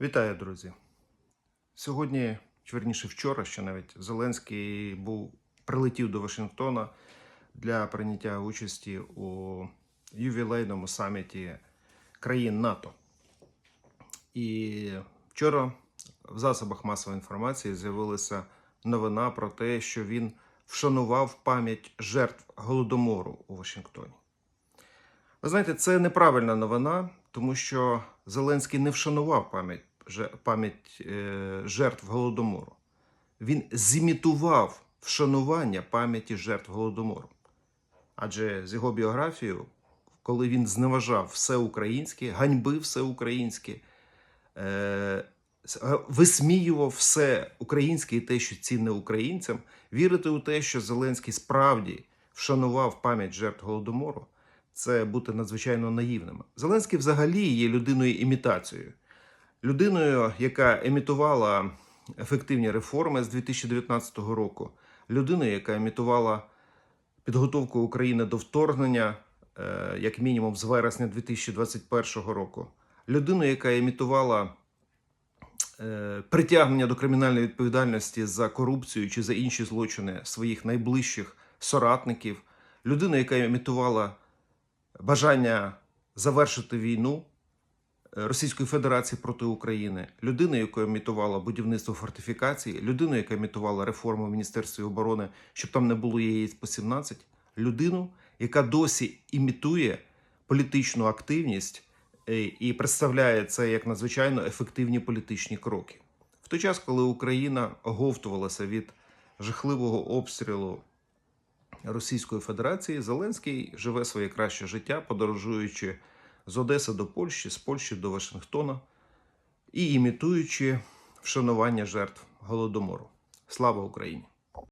Вітаю, друзі. Сьогодні, чи верніше вчора, ще навіть Зеленський був прилетів до Вашингтона для прийняття участі у ювілейному саміті країн НАТО. І вчора в засобах масової інформації з'явилася новина про те, що він вшанував пам'ять жертв голодомору у Вашингтоні. Ви знаєте, це неправильна новина, тому що Зеленський не вшанував пам'ять пам'ять е, жертв голодомору. Він зімітував вшанування пам'яті жертв голодомору. Адже з його біографією, коли він зневажав все українське, ганьбив все українське, е, е, висміював все українське і те, що цінне українцям, вірити у те, що Зеленський справді вшанував пам'ять жертв голодомору, це бути надзвичайно наївними. Зеленський взагалі є людиною імітацією, людиною, яка імітувала ефективні реформи з 2019 року, людиною, яка імітувала підготовку України до вторгнення, е, як мінімум з вересня 2021 року, людиною, яка імітувала е, притягнення до кримінальної відповідальності за корупцію чи за інші злочини своїх найближчих соратників, людиною, яка імітувала бажання завершити війну е, Російської Федерації проти України, людина, яка імітувала будівництво фортифікацій, людина, яка імітувала реформу в Міністерстві оборони, щоб там не було яєць по 17, людину, яка досі імітує політичну активність е, і представляє це як надзвичайно ефективні політичні кроки. В той час, коли Україна оговтувалася від жахливого обстрілу Російської Федерації, Зеленський живе своє краще життя, подорожуючи з Одеси до Польщі, з Польщі до Вашингтона і імітуючи вшанування жертв голодомору. Слава Україні!